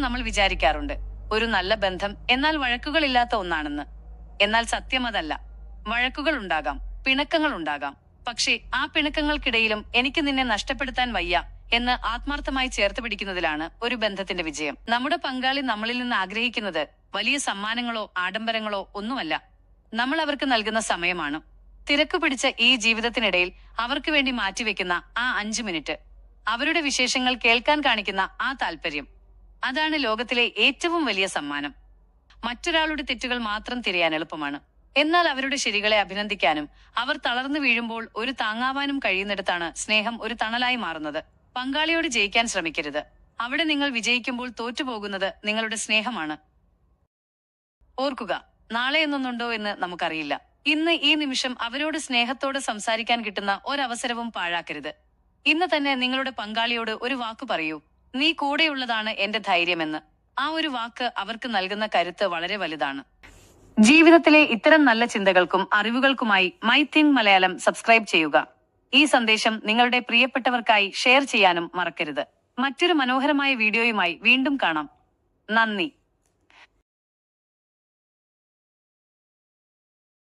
പലപ്പോഴും നമ്മൾ വിചാരിക്കാറുണ്ട്. ഒരു നല്ല ബന്ധം എന്നാൽ വഴക്കുകളില്ലാത്ത ഒന്നാണെന്ന്. എന്നാൽ സത്യം അതല്ല. വഴക്കുകൾ ഉണ്ടാകാം പിണക്കങ്ങൾ ഉണ്ടാകാം. പക്ഷേ ആ പിണക്കങ്ങൾക്കിടയിലും എനിക്ക് നിന്നെ നഷ്ടപ്പെടുത്താൻ വയ്യ എന്ന് ആത്മാർത്ഥമായി ചേർത്ത് പിടിക്കുന്നതിലാണ് ഒരു ബന്ധത്തിന്റെ വിജയം. നമ്മുടെ പങ്കാളി നമ്മളിൽ നിന്ന് ആഗ്രഹിക്കുന്നത് വലിയ സമ്മാനങ്ങളോ ആഡംബരങ്ങളോ ഒന്നുമല്ല. നമ്മൾ അവർക്ക് നൽകുന്ന സമയമാണ്. തിരക്ക് പിടിച്ച ഈ ജീവിതത്തിനിടയിൽ അവർക്ക് വേണ്ടി മാറ്റിവെക്കുന്ന ആ അഞ്ചു മിനിറ്റ്. അവരുടെ വിശേഷങ്ങൾ കേൾക്കാൻ കാണിക്കുന്ന ആ താല്പര്യം. അതാണ് ലോകത്തിലെ ഏറ്റവും വലിയ സമ്മാനം. മറ്റൊരാളുടെ തെറ്റുകൾ മാത്രം തിരയാൻ എളുപ്പമാണ്. എന്നാൽ അവരുടെ ശരികളെ അഭിനന്ദിക്കാനും അവർ തളർന്നു വീഴുമ്പോൾ ഒരു താങ്ങാവാനും കഴിയുന്നിടത്താണ് സ്നേഹം ഒരു തണലായി മാറുന്നത്. പങ്കാളിയോട് ജയിക്കാൻ ശ്രമിക്കരുത്. അവിടെ നിങ്ങൾ വിജയിക്കുമ്പോൾ തോറ്റുപോകുന്നത് നിങ്ങളുടെ സ്നേഹമാണ്. ഓർക്കുക നാളെ എന്നൊന്നുണ്ടോ എന്ന് നമുക്കറിയില്ല. ഇന്ന് ഈ നിമിഷം അവരോട് സ്നേഹത്തോട് സംസാരിക്കാൻ കിട്ടുന്ന ഒരവസരവും പാഴാക്കരുത്. ഇന്ന് തന്നെ നിങ്ങളുടെ പങ്കാളിയോട് ഒരു വാക്ക് പറയൂ. നീ കൂടെയുള്ളതാണ് എന്റെ ധൈര്യമെന്ന്. ആ ഒരു വാക്ക് അവർക്ക് നൽകുന്ന കരുത്ത് വളരെ വലുതാണ്. ജീവിതത്തിലെ ഇത്തരം നല്ല ചിന്തകൾക്കും അറിവുകൾക്കുമായി മൈ തിങ് മലയാളം സബ്സ്ക്രൈബ് ചെയ്യുക. ഈ സന്ദേശം നിങ്ങളുടെ പ്രിയപ്പെട്ടവർക്കായി ഷെയർ ചെയ്യാനും മറക്കരുത്. മറ്റൊരു മനോഹരമായ വീഡിയോയുമായി വീണ്ടും കാണാം. നന്ദി.